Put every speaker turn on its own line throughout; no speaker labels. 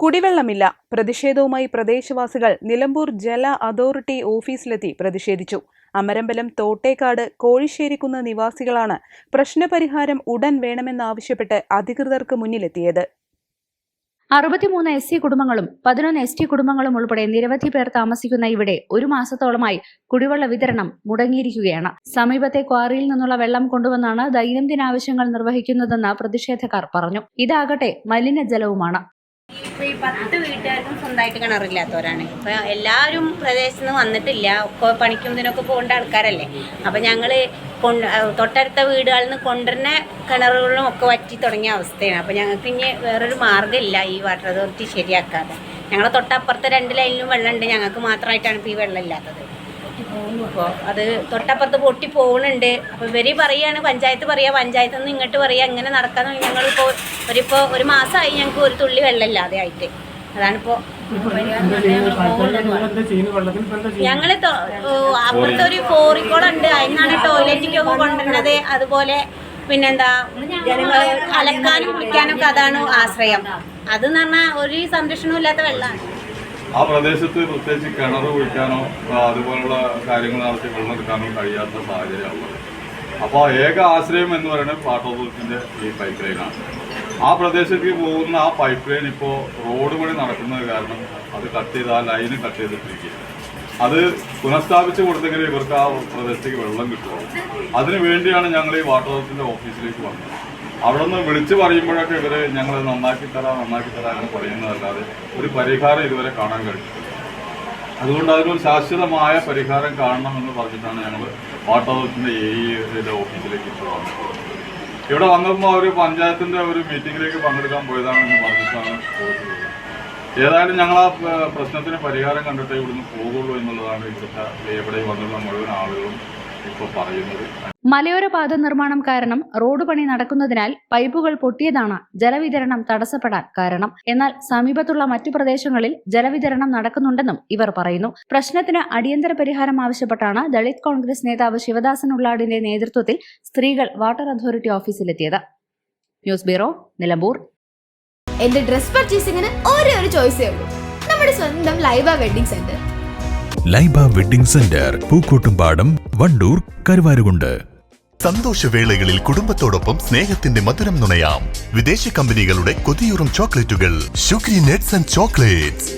കുടിവെള്ളമില്ല. പ്രതിഷേധവുമായി പ്രദേശവാസികൾ നിലമ്പൂർ ജല അതോറിറ്റി ഓഫീസിലെത്തി പ്രതിഷേധിച്ചു. അമരമ്പലം തോട്ടേക്കാട് കോഴിശ്ശേരിക്കുന്ന നിവാസികളാണ് പ്രശ്നപരിഹാരം ഉടൻ വേണമെന്നാവശ്യപ്പെട്ട് അധികൃതർക്ക് മുന്നിലെത്തിയത്.
അറുപത്തിമൂന്ന് എസ് സി കുടുംബങ്ങളും പതിനൊന്ന് എസ് ടി കുടുംബങ്ങളും ഉൾപ്പെടെ നിരവധി പേർ താമസിക്കുന്ന ഇവിടെ ഒരു മാസത്തോളമായി കുടിവെള്ള വിതരണം മുടങ്ങിയിരിക്കുകയാണ്. സമീപത്തെ ക്വാറിയിൽ നിന്നുള്ള വെള്ളം കൊണ്ടുവന്നാണ് ദൈനംദിന ആവശ്യങ്ങൾ നിർവഹിക്കുന്നതെന്ന് പ്രതിഷേധക്കാർ പറഞ്ഞു. ഇതാകട്ടെ മലിനജലവുമാണ്.
ഈ പത്ത് വീട്ടുകാർക്കും സ്വന്തമായിട്ട് കിണറില്ലാത്തവരാണ്. ഇപ്പൊ എല്ലാവരും പ്രദേശത്ത് നിന്ന് വന്നിട്ടില്ല. ഒക്കെ പണിക്കും ഇതിനൊക്കെ പോകേണ്ട ആൾക്കാരല്ലേ. അപ്പൊ ഞങ്ങൾ കൊണ്ട് തൊട്ടടുത്ത വീടുകളിൽ നിന്ന് കൊണ്ടുവരുന്ന കിണറുകളിലും ഒക്കെ വറ്റി തുടങ്ങിയ അവസ്ഥയാണ്. അപ്പൊ ഞങ്ങൾക്ക് ഇനി വേറൊരു മാർഗമില്ല ഈ വാട്ടർ അതോറിറ്റി ശരിയാക്കാതെ. ഞങ്ങളെ തൊട്ടപ്പുറത്തെ രണ്ട് ലൈനിലും വെള്ളമുണ്ട്. ഞങ്ങൾക്ക് മാത്രമായിട്ടാണ് ഇപ്പോൾ ഈ വെള്ളം ഇല്ലാത്തത്. അത് തൊട്ടപ്പുറത്ത് പൊട്ടി പോകുന്നുണ്ട് അപ്പോൾ ഇവർ പറയാണ് പഞ്ചായത്ത് പറയാ പഞ്ചായത്ത് നിന്ന് ഇങ്ങോട്ട് പറയാ ഇങ്ങനെ നടക്കാന്ന് ഞങ്ങളിപ്പോൾ ഒരിപ്പോൾ ഒരു മാസമായി ഞങ്ങൾക്ക് ഒരു തുള്ളി വെള്ളം ഇല്ലാതെ ആയിട്ട്. അതാണിപ്പോൾ ഞങ്ങൾ അപ്പുറത്തെ ഒരു കോറിക്കോളുണ്ട് അതിനാണ് ടോയ്ലറ്റിക്കൊക്കെ കൊണ്ടുവരുന്നത്. അതുപോലെ പിന്നെന്താ അലക്കാനും കുളിക്കാനും ഒക്കെ അതാണ് ആശ്രയം. അതെന്ന് പറഞ്ഞാൽ ഒരു സംരക്ഷണവും ഇല്ലാത്ത വെള്ളമാണ്.
ആ പ്രദേശത്ത് പ്രത്യേകിച്ച് കിണർ കുഴിക്കാനോ അതുപോലുള്ള കാര്യങ്ങൾ നടത്തി വെള്ളം എടുക്കാനോ കഴിയാത്ത സാഹചര്യമുള്ളത് അപ്പോൾ ഏക ആശ്രയം എന്ന് പറയുന്നത് പാട്ടോപുരത്തിന്റെ ഈ പൈപ്പ് ലൈനാണ് ആ പ്രദേശത്തേക്ക് പോകുന്ന ആ പൈപ്പ് ലൈൻ ഇപ്പോൾ റോഡ് പണി നടക്കുന്നത് കാരണം അത് കട്ട് ചെയ്ത് ആ ലൈന് കട്ട് ചെയ്തിട്ടിരിക്കുകയാണ്. അത് പുനഃസ്ഥാപിച്ചു കൊടുത്തെങ്കിൽ ഇവർക്ക് ആ പ്രദേശത്തേക്ക് വെള്ളം കിട്ടുള്ളൂ അതിനു വേണ്ടിയാണ് ഞങ്ങൾ ഈ വാട്ടർ അതോറിറ്റിന്റെ ഓഫീസിലേക്ക് വന്നത്. അവിടെ നിന്ന് വിളിച്ചു പറയുമ്പോഴൊക്കെ ഇവർ ഞങ്ങൾ നന്നാക്കി തരാം നന്നാക്കി തരാം എന്ന് പറയുന്നതല്ലാതെ ഒരു പരിഹാരം ഇതുവരെ കാണാൻ കഴിഞ്ഞിട്ടില്ല. അതുകൊണ്ട് അതിനൊരു ശാശ്വതമായ പരിഹാരം കാണണം എന്ന് പറഞ്ഞിട്ടാണ് ഞങ്ങൾ വാട്ടർ അതോറിറ്റിന്റെ എ ഇയുടെ ഓഫീസിലേക്ക് ഇപ്പോൾ വന്നത്. ഇവിടെ വന്നപ്പോൾ അവർ പഞ്ചായത്തിന്റെ ഒരു മീറ്റിങ്ങിലേക്ക് പങ്കെടുക്കാൻ പോയതാണെന്ന് പറഞ്ഞിട്ടാണ് പോയിട്ടുള്ളത് ഏതായാലും ഞങ്ങൾ ആ പ്രശ്നത്തിന് പരിഹാരം കണ്ടിട്ടേ ഇവിടുന്ന് പോകുള്ളൂ എന്നുള്ളതാണ് ഇവിടുത്തെ എവിടെ വന്നുള്ള മുഴുവൻ ആളുകളും ഇപ്പോൾ പറയുന്നത്.
മലയോര പാത നിർമ്മാണം കാരണം റോഡ് പണി നടക്കുന്നതിനാൽ പൈപ്പുകൾ പൊട്ടിയതാണ് ജലവിതരണം തടസ്സപ്പെടാൻ കാരണം. എന്നാൽ സമീപത്തുള്ള മറ്റു പ്രദേശങ്ങളിൽ ജലവിതരണം നടക്കുന്നുണ്ടെന്നും ഇവർ പറയുന്നു. പ്രശ്നത്തിന് അടിയന്തര പരിഹാരം ആവശ്യപ്പെട്ടാണ് ദളിത് കോൺഗ്രസ് നേതാവ് ശിവദാസൻ ഉള്ളാടിന്റെ നേതൃത്വത്തിൽ സ്ത്രീകൾ water authority ഓഫീസിലെത്തിയത്. News bureau Nilambur.
എന്റെ ഡ്രസ് പർച്ചേസിംഗിന് ഒരേ ഒരു ചോയ്സേ ഉള്ളൂ. നമ്മുടെ സ്വന്തം Laiba wedding centre.
Laiba wedding centre Pookkottumpadam Wandoor Karuvarakundu.
സന്തോഷവേളകളിൽ കുടുംബത്തോടൊപ്പം സ്നേഹത്തിന്റെ മധുരം നുണയാം. വിദേശ കമ്പനികളുടെ കൊതിയൂറും ചോക്ലേറ്റുകൾ. Sugary nuts and chocolates.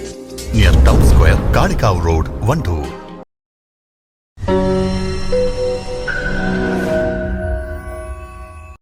Near town square Kalikavu road Wandoor.